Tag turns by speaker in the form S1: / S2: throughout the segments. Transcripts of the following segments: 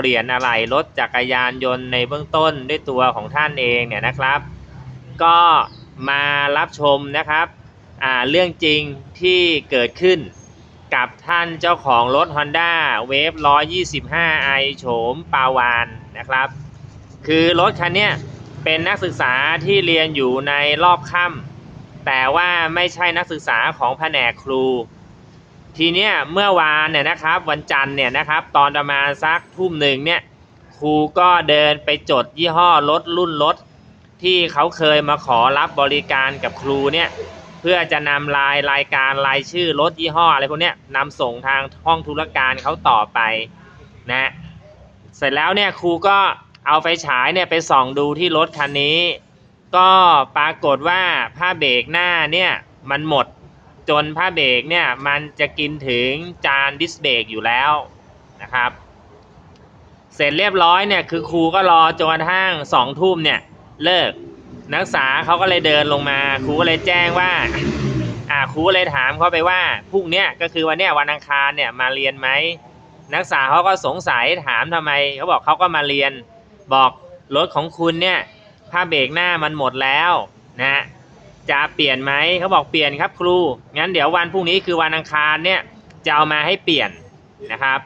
S1: เปลี่ยนอะไหล่รถจักรยานยนต์ในเบื้องต้นด้วยตัวของท่านเองเนี่ยนะครับ ก็มารับชมนะครับเรื่องจริงที่เกิดขึ้นกับท่านเจ้าของรถ Honda Wave 125i โฉมปาวานนะครับ คือรถคันนี้เป็นนักศึกษาที่เรียนอยู่ในรอบค่ำแต่ว่าไม่ใช่นักศึกษาของแผนกครู ทีเนี้ยเมื่อวานเนี่ยนะครับวันจันทร์เนี่ยนะครับตอนประมาณสักทุ่มหนึ่งเนี่ยครูก็เดินไปจดยี่ห้อรถรุ่นรถที่เขาเคยมาขอรับบริการกับครูเนี่ยเพื่อจะนำรายรายการรายชื่อรถยี่ห้ออะไรพวกเนี้ยนำส่งทางห้องธุรการเขาต่อไปนะเสร็จแล้วเนี่ยครูก็เอาไฟฉายเนี่ยไปส่องดูที่รถคันนี้ ก็ปรากฏว่าผ้าเบรกหน้าเนี่ยมันหมด จนผ้าเบรกเนี่ยมันจะกินถึงจานดิสเบรกอยู่แล้วนะครับ เสร็จเรียบร้อยเนี่ยคือครูก็รอจนกระทั่งสองทุ่มเนี่ยเลิกนักศึกษาเขาก็เลยเดินลงมาครูก็เลยแจ้งว่าอ่าครูก็เลยถามเขาไปว่าพรุ่งเนี้ยก็คือวันเนี้ยวันอังคารเนี่ยมาเรียนไหมนักศึกษาเขาก็สงสัยถามทำไมเขาบอกเขาก็มาเรียน บอกรถของคุณเนี่ยผ้าเบรกหน้ามันหมดแล้วนะ จะเปลี่ยนไหมเขาบอกเปลี่ยนครับครู งั้นเดี๋ยววันพรุ่งนี้คือวันอังคารเนี่ยจะเอามาให้เปลี่ยนนะครับ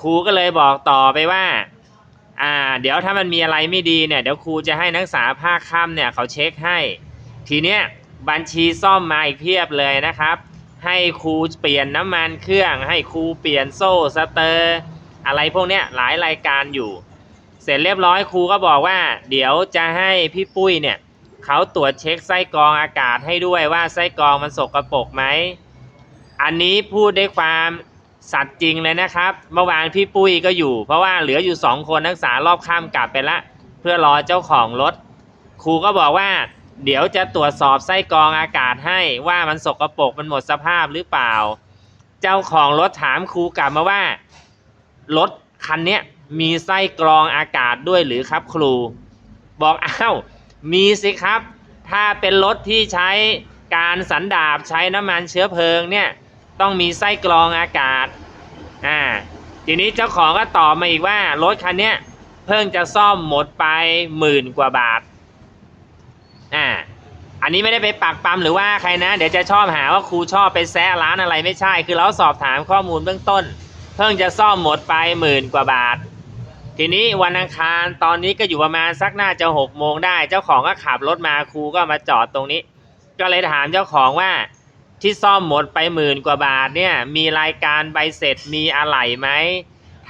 S1: ครูก็เลยบอกต่อไปว่า อ่า เดี๋ยวถ้ามันมีอะไรไม่ดีเนี่ยเดี๋ยวครูจะให้นักศึกษาภาคค่ำเนี่ยเขาเช็คให้ ทีเนี้ยบัญชีซ่อมมาอีกเพียบเลยนะครับ ให้ครูเปลี่ยนน้ำมันเครื่อง ให้ครูเปลี่ยนโซ่สเตอร์ อะไรพวกเนี้ยหลายรายการอยู่ เสร็จเรียบร้อยครูก็บอกว่า เดี๋ยวจะให้พี่ปุ้ยเนี่ย เขาตรวจเช็คไส้กรองอากาศให้ด้วยว่าไส้กรองมันสกรปรกไหม อันนี้พูดด้วยความสัตย์จริงเลยนะครับ เมื่อวานพี่ปุ้ยก็อยู่ เพราะว่าเหลืออยู่สองคนนักศึกษารอบข้ามกลับไปละ เพื่อรอเจ้าของรถ ครูก็บอกว่า เดี๋ยวจะตรวจสอบไส้กรองอากาศให้ว่ามันสกรปรกมันหมดสภาพหรือเปล่า เจ้าของรถถามครูกลับมาว่ารถคันนี้มีไส้กรองอากาศด้วยหรือครับครู บอกอ้าว มีสิครับ ถ้าเป็นรถที่ใช้การสันดาบใช้น้ำมันเชื้อเพลิงเนี่ยต้องมีไส้กรองอากาศอ่าทีนี้เจ้าของก็ตอบมาอีกว่ารถคันนี้เพิ่งจะซ่อมหมดไปหมื่นกว่าบาทอ่าอันนี้ไม่ได้ไปปักปั๊มหรือว่าใครนะ เดี๋ยวจะชอบหาว่าครูชอบไปแซะร้านอะไรไม่ใช่ คือเราสอบถามข้อมูลเบื้องต้น เพิ่งจะซ่อมหมดไปหมื่นกว่าบาท ทีนี้วันอังคารตอนนี้ก็อยู่ประมาณสักน่าจะหกโมงได้ เจ้าของก็ขับรถมาครูก็มาจอดตรงนี้ ก็เลยถามเจ้าของว่าที่ซ่อมหมดไปหมื่นกว่าบาทเนี่ยมีรายการใบเสร็จมีอะไหล่ไหม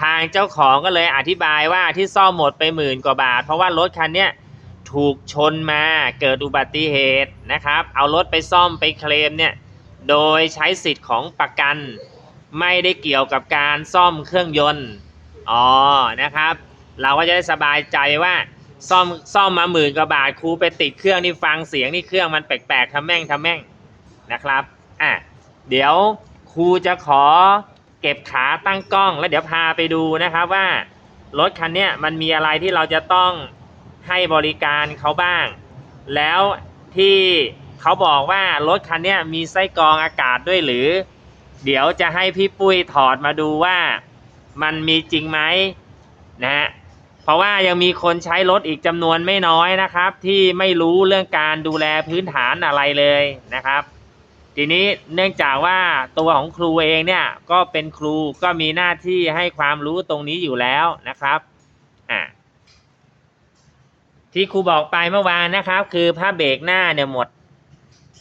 S1: ทางเจ้าของก็เลยอธิบายว่าที่ซ่อมหมดไปหมื่นกว่าบาท เพราะว่ารถคันเนี้ยถูกชนมาเกิดอุบัติเหตุนะครับ เอารถไปซ่อมไปเคลมเนี่ยโดยใช้สิทธิ์ของประกัน ไม่ได้เกี่ยวกับการซ่อมเครื่องยนต์ อ๋อนะครับ เราก็จะได้สบายใจว่าซ่อมซ่อมมาหมื่นกว่าบาทครูไปติดเครื่องนี่ฟังเสียงนี่เครื่องมันแปลกๆทำแม่งทำแม่งนะครับอะเดี๋ยวครูจะขอเก็บขาตั้งกล้อง แล้วเดี๋ยวพาไปดูนะครับว่ารถคันเนี้ยมันมีอะไรที่เราจะต้องให้บริการเขาบ้าง แล้วที่เขาบอกว่ารถคันเนี้ยมีไส้กรองอากาศด้วยหรือ เดี๋ยวจะให้พี่ปุ้ยถอดมาดูว่า มันมีจริงไหมนะฮะเพราะว่ายังมีคนใช้รถอีกจำนวนไม่น้อยนะครับ ที่ไม่รู้เรื่องการดูแลพื้นฐานอะไรเลยนะครับ ทีนี้เนื่องจากว่าตัวของครูเองเนี่ยก็เป็นครูก็มีหน้าที่ให้ความรู้ตรงนี้อยู่แล้วนะครับอ่าที่ครูบอกไปเมื่อวานนะครับ คือผ้าเบรกหน้าเนี่ยหมด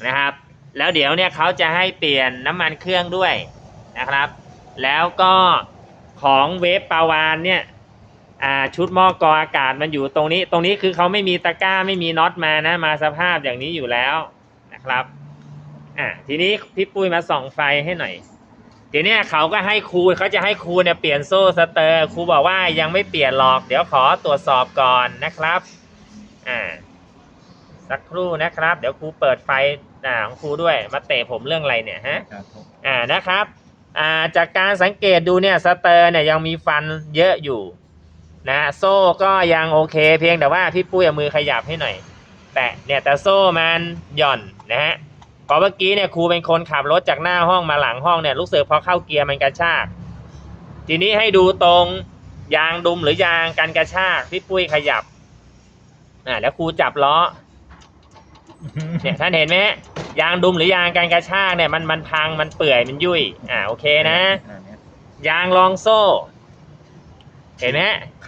S1: นะครับ แล้วเดี๋ยวเนี่ยเขาจะให้เปลี่ยนน้ำมันเครื่องด้วยนะครับ แล้วก็ ของเวฟปาวานเนี่ยอ่าชุดหม้อกรองอากาศมันอยู่ตรงนี้ ตรงนี้คือเขาไม่มีตะกร้าไม่มีน็อตมานะ มาสภาพอย่างนี้อยู่แล้วนะครับอะทีนี้พี่ปุ้ยมาส่องไฟให้หน่อยทีทีเนี้ยเขาก็ให้ครูเขาจะให้ครูเนี่ยเปลี่ยนโซ่สเตอร์ครูบอกว่ายังไม่เปลี่ยนหรอกเดี๋ยวขอตรวจสอบก่อนนะครับอ่าสักครู่นะครับ เดี๋ยวครูเปิดไฟอ่าของครูด้วยมาเตะผมเรื่องอะไรเนี่ยฮะ
S2: ครับผม
S1: อ่านะครับอ่า จากการสังเกตดูเนี่ยสเตอร์เนี่ยยังมีฟันเยอะอยู่นะโซ่ก็ยังโอเค เพียงแต่ว่าพี่ปุ้ยเอามือขยับให้หน่อย แต่เนี่ยแต่โซ่มันหย่อนนะฮะพอเมื่อกี้เนี่ยครูเป็นคนขับรถจากหน้าห้องมาหลังห้องเนี่ยรู้สึกพอเข้าเกียร์มันกระชาก ทีนี้ให้ดูตรงยางดุมหรือยางกันกระชากพี่ปุ้ยขยับอ่าแล้วครูจับล้อเนี่ยท่านเห็นไหม ยางดุมหรือยางการกระชากเนี่ยมันมันพังมันเปื่อยมันยุ่ยอ่าโอเคนะ
S2: อ่าเนี่ย
S1: ยางรองโซ่ เห็นไหม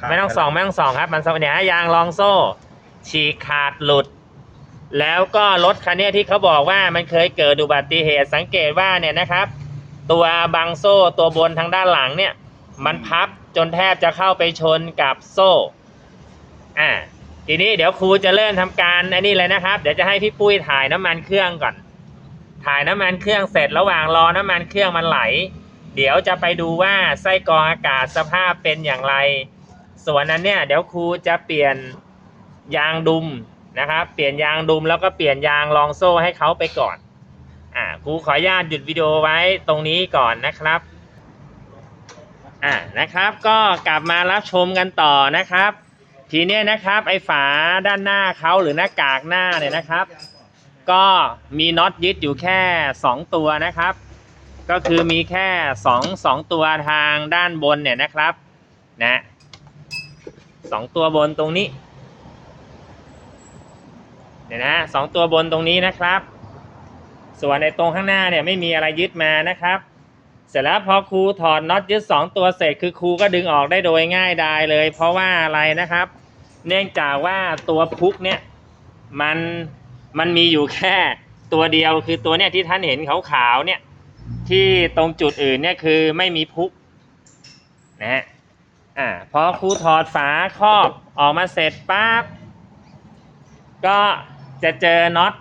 S1: ไม่ต้องส่องไม่ต้องส่องครับ มันเนี่ยยางรองโซ่ ฉีกขาดหลุด แล้วก็รถคันเนี้ยที่เขาบอกว่ามันเคยเกิดอุบัติเหตุสังเกตว่าเนี่ยนะครับ ตัวบังโซ่ตัวบนทางด้านหลังเนี่ย มันพับจนแทบจะเข้าไปชนกับโซ่อ่า ทีนี้เดี๋ยวครูจะเริ่มทำการอันนี้เลยนะครับ เดี๋ยวจะให้พี่ปุ้ยถ่ายน้ำมันเครื่องก่อน ถ่ายน้ำมันเครื่องเสร็จระหว่างรอน้ำมันเครื่องมันไหล เดี๋ยวจะไปดูว่าไส้กรองอากาศสภาพเป็นอย่างไร ส่วนนั้นเนี่ยเดี๋ยวครูจะเปลี่ยนยางดุมนะครับ เปลี่ยนยางดุมแล้วก็เปลี่ยนยางรองโซ่ให้เขาไปก่อนอ่าครูขออนุญาตหยุดวิดีโอไว้ตรงนี้ก่อนนะครับอ่านะครับก็กลับมารับชมกันต่อนะครับ ทีเนี้ยนะครับไอ้ฝาด้านหน้าเขาหรือหน้ากากหน้าเนี่ยนะครับ ก็มีน็อตยึดอยู่แค่ 2 ตัวนะครับ ก็คือมีแค่2 2ตัวทางด้านบนเนี่ยนะครับนะสองตัวบนตรงนี้เนี่ยนะสองตัวบนตรงนี้นะครับ ส่วนในตรงข้างหน้าเนี่ยไม่มีอะไรยึดมานะครับ เสร็จแล้วพอครูถอดน็อตยึด2 ตัวเสร็จคือครูก็ดึงออกได้โดยง่ายดายเลย เพราะว่าอะไรนะครับ เนื่องจากว่าตัวพุกเนี่ยมันมันมีอยู่แค่ตัวเดียวคือตัวเนี่ยที่ท่านเห็นขาวๆเนี่ยที่ตรงจุดอื่นเนี่ยคือไม่มีพุกนะฮะอ่าพอครูถอดฝาครอบออกมาเสร็จปั๊บก็จะเจอน็อต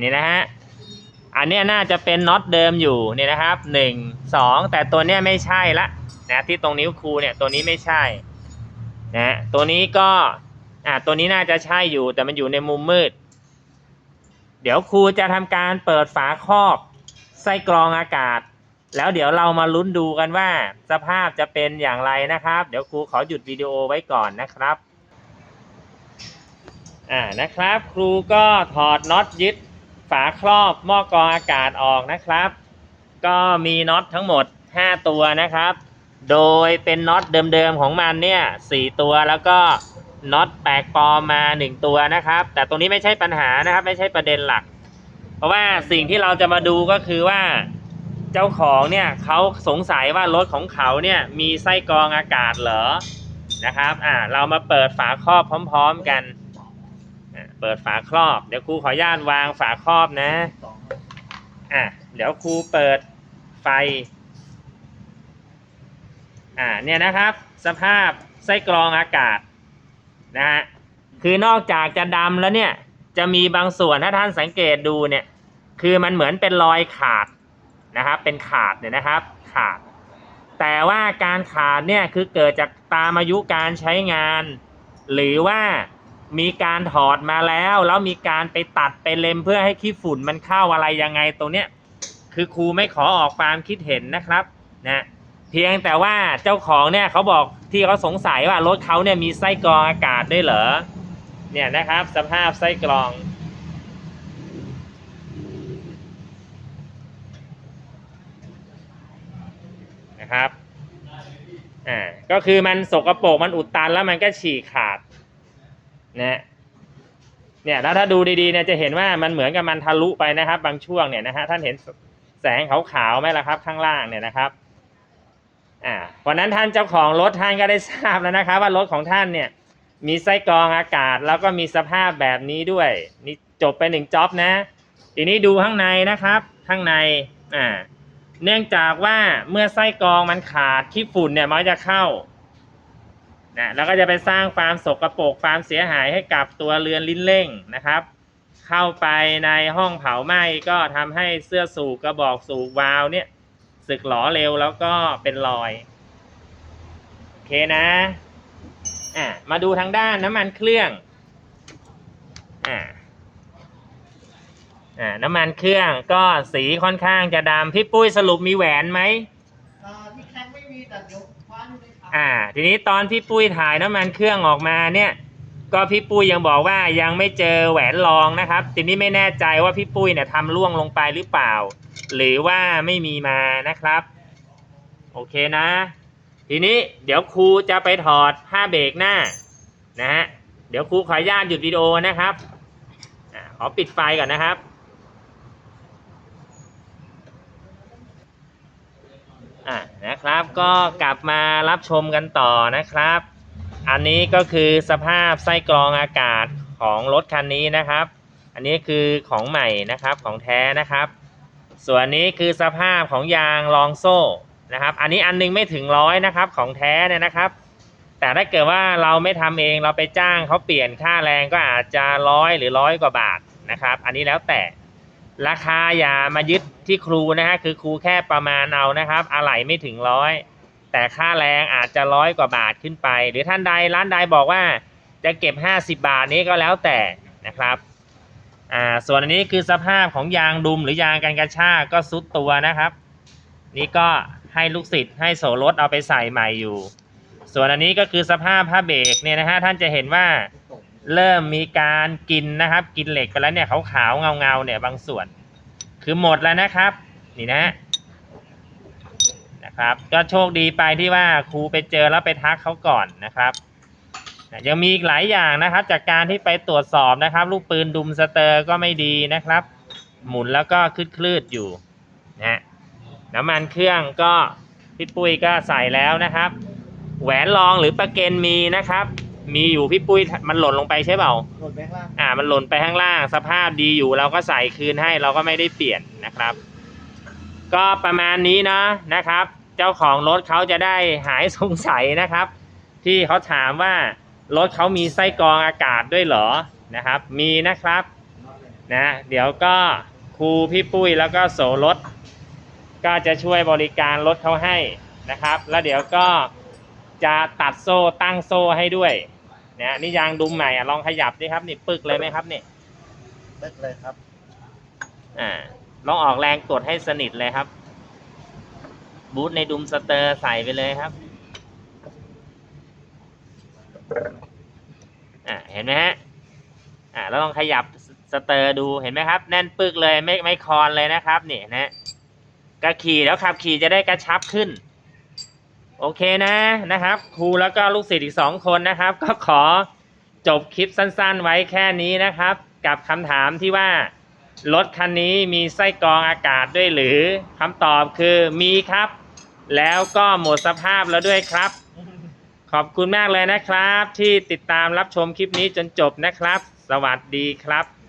S1: นี่นะฮะ อันนี้น่าจะเป็นน็อตเดิมอยู่เนี่ยนะครับหนึ่งสองแต่ตัวเนี้ยไม่ใช่ละนะที่ตรงนิ้วครูเนี่ยตัวนี้ไม่ใช่นะตัวนี้ก็อ่าตัวนี้น่าจะใช่อยู่แต่มันอยู่ในมุมมืด เดี๋ยวครูจะทำการเปิดฝาครอบไส้กรองอากาศ แล้วเดี๋ยวเรามาลุ้นดูกันว่า สภาพจะเป็นอย่างไรนะครับ เดี๋ยวครูขอหยุดวิดีโอไว้ก่อนนะครับอ่านะครับ ครูก็ถอดน็อตยึด ฝาครอบหม้อกรองอากาศออกนะครับ ก็มีน็อตทั้งหมด 5 ตัวนะครับ โดยเป็นน็อตเดิมๆของมันเนี่ย4ตัวแล้วก็น็อตแปลกปลอมมา 1 ตัวนะครับ แต่ตรงนี้ไม่ใช่ปัญหานะครับ ไม่ใช่ประเด็นหลัก เพราะว่าสิ่งที่เราจะมาดูก็คือว่าเจ้าของเนี่ยเขาสงสัยว่ารถของเขาเนี่ยมีไส้กรองอากาศเหรอนะครับ อ่า เรามาเปิดฝาครอบพร้อม ๆ กัน เปิดฝาครอบ เดี๋ยวครูขออนุญาตวางฝาครอบนะ อะ เดี๋ยวครูเปิดไฟ อ่า เนี่ยนะครับ สภาพไส้กรองอากาศนะฮะ คือนอกจากจะดำแล้วเนี่ย จะมีบางส่วนถ้าท่านสังเกตดูเนี่ย คือมันเหมือนเป็นรอยขาดนะครับ เป็นขาดเนี่ยนะครับ ขาด แต่ว่าการขาดเนี่ยคือเกิดจากตามอายุการใช้งาน หรือว่า มีการถอดมาแล้ว แล้วมีการไปตัดไปเล็มเพื่อให้ขี้ฝุ่นมันเข้าอะไรยังไงตรงเนี้ยคือครูไม่ขอออกความคิดเห็นนะครับนะเพียงแต่ว่าเจ้าของเนี่ยเขาบอกที่เขาสงสัยว่ารถเขาเนี่ยมีไส้กรองอากาศด้วยเหรอเนี่ยนะครับสภาพไส้กรองนะครับอ่าก็คือมันสกรปรกมันอุดตันแล้วมันก็ฉีกขา นะเนี่ยแล้วถ้าดูดีๆเนี่ยจะเห็นว่ามันเหมือนกับมันทะลุไปนะครับ บางช่วงเนี่ยนะฮะท่านเห็นแสงขาวๆไหมล่ะครับ ข้างล่างเนี่ยนะครับอ่าเพราะนั้นท่านเจ้าของรถท่านก็ได้ทราบแล้วนะครับ ว่ารถของท่านเนี่ย มีไส้กรองอากาศ แล้วก็มีสภาพแบบนี้ด้วย นี่จบไปหนึ่งจ็อบนะ ทีนี้ดูข้างในนะครับ ข้างในอ่าเนื่องจากว่าเมื่อไส้กรองมันขาดขี้ฝุ่นเนี่ยมันจะเข้า นะแล้วก็จะไปสร้างความสกรปรกความเสียหายให้กับตัวเรือนลิ้นเร่งนะครับ เข้าไปในห้องเผาไหม้ก็ทำให้เสื้อสูบกระบอกสูบวาล์วเนี่ยสึกหลอเร็วแล้วก็เป็นรอยโอเคนะอะมาดูทางด้านน้ำมันเครื่องอ่าอ่าน้ำมันเครื่องก็สีค่อนข้างจะดำพี่ปุ้ยสรุปมีแหวนไหม
S2: อ่าที่แข็งไม่มีแต่เดี๋ยวคว้า อ่า
S1: ทีนี้ตอนพี่ปุ้ยถ่ายน้ำมันเครื่องออกมาเนี่ย ก็พี่ปุ้ยยังบอกว่ายังไม่เจอแหวนรองนะครับ ทีนี้ไม่แน่ใจว่าพี่ปุ้ยเนี่ยทำล่วงลงไปหรือเปล่า หรือว่าไม่มีมานะครับ โอเคนะ ทีนี้เดี๋ยวครูจะไปถอดผ้าเบรกหน้านะฮะ เดี๋ยวครูขออนุญาตหยุดวิดีโอนะครับอขอปิดไฟก่อนนะครับ อะนะครับก็กลับมารับชมกันต่อนะครับ อันนี้ก็คือสภาพไส้กรองอากาศของรถคันนี้นะครับ อันนี้คือของใหม่นะครับของแท้นะครับ ส่วนนี้คือสภาพของยางรองโซ่นะครับ อันนี้อันนึงไม่ถึงร้อยนะครับของแท้เนี่ยนะครับ แต่ถ้าเกิดว่าเราไม่ทำเองเราไปจ้างเขาเปลี่ยนค่าแรงก็อาจจะร้อยหรือร้อยกว่าบาทนะครับ อันนี้แล้วแต่ ราคาอย่ามายึดที่ครูนะฮะคือครูแค่ประมาณเอานะครับ อะไหล่ไม่ถึงร้อยแต่ค่าแรงอาจจะร้อยกว่าบาทขึ้นไป หรือท่านใดร้านใดบอกว่าจะเก็บ 50 บาทนี้ก็แล้วแต่นะครับอ่าส่วนอันนี้คือสภาพของยางดุมหรือยางกันกระชากก็ซุดตัวนะครับ นี่ก็ให้ลูกศิษย์ให้โสรถเอาไปใส่ใหม่อยู่ ส่วนอันนี้ก็คือสภาพผ้าเบรกเนี่ยนะฮะท่านจะเห็นว่า เริ่มมีการกินนะครับ กินเหล็กไปแล้วเนี่ยขาวๆเงาๆเนี่ยบางส่วน คือหมดแล้วนะครับ นี่นะนะครับ ก็โชคดีไปที่ว่าครูไปเจอแล้วไปทักเขาก่อนนะครับยังมีอีกหลายอย่างนะครับ จากการที่ไปตรวจสอบนะครับ ลูกปืนดุมสเตอร์ก็ไม่ดีนะครับ หมุนแล้วก็คลืดๆอยู่นะน้ำมันเครื่องก็พี่ปุ้ยก็ใส่แล้วนะครับ แหวนรองหรือประเกนมีนะครับ มีอยู่พี่ปุ้ยมันหล่นลงไปใช่เปล่า
S2: หล่นไปข้างล่าง
S1: อ่า มันหล่นไปข้างล่าง สภาพดีอยู่เราก็ใส่คืนให้เราก็ไม่ได้เปลี่ยนนะครับ ก็ประมาณนี้นะนะครับ เจ้าของรถเขาจะได้หายสงสัยนะครับ ที่เขาถามว่ารถเขามีไส้กรองอากาศด้วยเหรอนะครับ มีนะครับนะเดี๋ยวก็ครูพี่ปุ้ยแล้วก็โสรถ ก็จะช่วยบริการรถเขาให้นะครับ แล้วเดี๋ยวก็จะตัดโซ่ตั้งโซ่ให้ด้วย นะนี่ยางดุมใหม่อะลองขยับดิครับนี่ปึกเลยไหมครับนี่
S2: เล็กเลยครับ
S1: อ่าลองออกแรงกดให้สนิทเลยครับ บูทในดุมสเตอร์ใส่ไปเลยครับอ่าเห็นไหมฮะอ่าแล้วลองขยับสเตอร์ดูเห็นไหมครับ แน่นปึกเลยไม่ไม่คลอนเลยนะครับนี่นะก็ขี่แล้วขับขี่จะได้กระชับขึ้น โอเคนะนะครับ ครูแล้วก็ลูกศิษย์อีกสองคนนะครับ ก็ขอจบคลิปสั้นๆ ไว้แค่นี้นะครับ กับคำถามที่ว่ารถคันนี้มีไส้กรองอากาศด้วยหรือคำตอบคือมีครับ แล้วก็หมดสภาพแล้วด้วยครับ ขอบคุณมากเลยนะครับ ที่ติดตามรับชมคลิปนี้จนจบนะครับ สวัสดีครับ